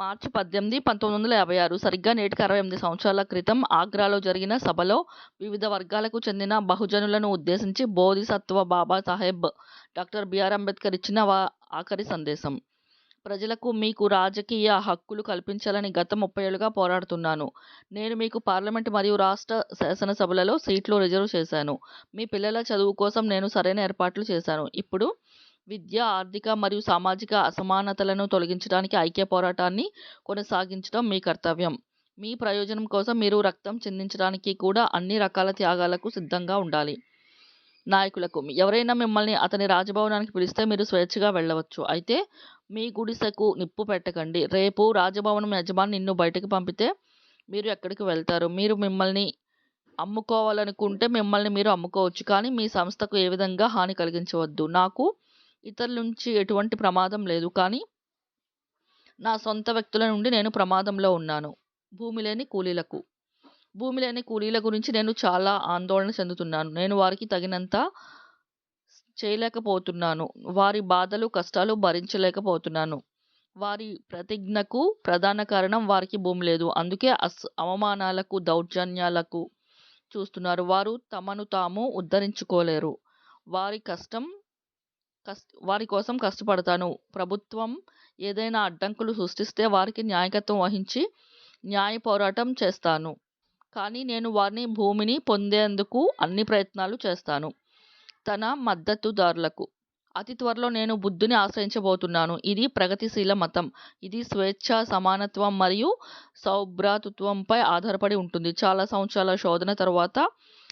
మార్చి పద్దెనిమిది పంతొమ్మిది వందల యాభై ఆరు సరిగ్గా నేటికి అరవై ఎనిమిది సంవత్సరాల క్రితం ఆగ్రాలో జరిగిన సభలో వివిధ వర్గాలకు చెందిన బహుజనులను ఉద్దేశించి బోధిసత్వ బాబాసాహెబ్ డాక్టర్ బిఆర్ అంబేద్కర్ ఇచ్చిన వా ఆఖరి సందేశం. ప్రజలకు మీకు రాజకీయ హక్కులు కల్పించాలని గత ముప్పై ఏళ్ళుగా పోరాడుతున్నాను. నేను మీకు పార్లమెంట్ మరియు రాష్ట్ర శాసనసభలలో సీట్లు రిజర్వ్ చేశాను. మీ పిల్లల చదువు కోసం నేను సరైన ఏర్పాట్లు చేశాను. ఇప్పుడు విద్య ఆర్థిక మరియు సామాజిక అసమానతలను తొలగించడానికి ఐక్య పోరాటాన్ని కొనసాగించడం మీ కర్తవ్యం. మీ ప్రయోజనం కోసం మీరు రక్తం చెందించడానికి కూడా అన్ని రకాల త్యాగాలకు సిద్ధంగా ఉండాలి. నాయకులకు ఎవరైనా మిమ్మల్ని అతని రాజభవనానికి పిలిస్తే మీరు స్వేచ్ఛగా వెళ్ళవచ్చు. అయితే మీ గుడిసెకు నిప్పు పెట్టకండి. రేపు రాజభవనం యజమాని నిన్ను బయటకు పంపితే మీరు ఎక్కడికి వెళ్తారు? మీరు మిమ్మల్ని అమ్ముకోవాలనుకుంటే మిమ్మల్ని మీరు అమ్ముకోవచ్చు. కానీ మీ సంస్థకు ఏ విధంగా హాని కలిగించవద్దు. నాకు ఇతరుల నుంచి ఎటువంటి ప్రమాదం లేదు. కానీ నా సొంత వ్యక్తుల నుండి నేను ప్రమాదంలో ఉన్నాను. భూమి లేని కూలీలకు. భూమి లేని కూలీల గురించి నేను చాలా ఆందోళన చెందుతున్నాను. నేను వారికి తగినంత చేయలేకపోతున్నాను. వారి బాధలు కష్టాలు భరించలేకపోతున్నాను. వారి ప్రతిజ్ఞకు ప్రధాన కారణం వారికి భూమి లేదు. అందుకే అస్ అవమానాలకు దౌర్జన్యాలకు చూస్తున్నారు. వారు తమను తాము ఉద్ధరించుకోలేరు. వారి కష్టం కష్ట వారి కోసం కష్టపడతాను. ప్రభుత్వం ఏదైనా అడ్డంకులు సృష్టిస్తే వారికి న్యాయకత్వం వహించి న్యాయ పోరాటం చేస్తాను. కానీ నేను వారిని భూమిని పొందేందుకు అన్ని ప్రయత్నాలు చేస్తాను. తన మద్దతుదారులకు. అతి త్వరలో నేను బుద్ధుని ఆశ్రయించబోతున్నాను. ఇది ప్రగతిశీల మతం. ఇది స్వేచ్ఛ సమానత్వం మరియు సౌభ్రాతృత్వంపై ఆధారపడి ఉంటుంది. చాలా సంవత్సరాల శోధన తర్వాత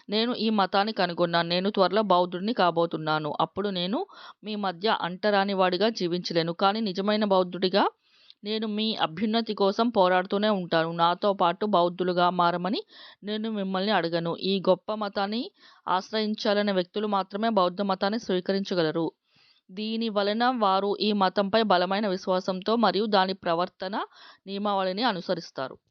నేను ఈ మతాన్ని కనుగొన్నాను. నేను త్వరలో బౌద్ధుడిని కాబోతున్నాను. అప్పుడు నేను మీ మధ్య అంటరాని వాడిగా జీవించలేను. కానీ నిజమైన బౌద్ధుడిగా నేను మీ అభ్యున్నతి కోసం పోరాడుతూనే ఉంటాను. నాతో పాటు బౌద్ధులుగా మారమని నేను మిమ్మల్ని అడగను. ఈ గొప్ప మతాన్ని ఆశ్రయించాలనే వ్యక్తులు మాత్రమే బౌద్ధ మతాన్ని స్వీకరించగలరు. దీని వలన వారు ఈ మతంపై బలమైన విశ్వాసంతో మరియు దాని ప్రవర్తన నియమావళిని అనుసరిస్తారు.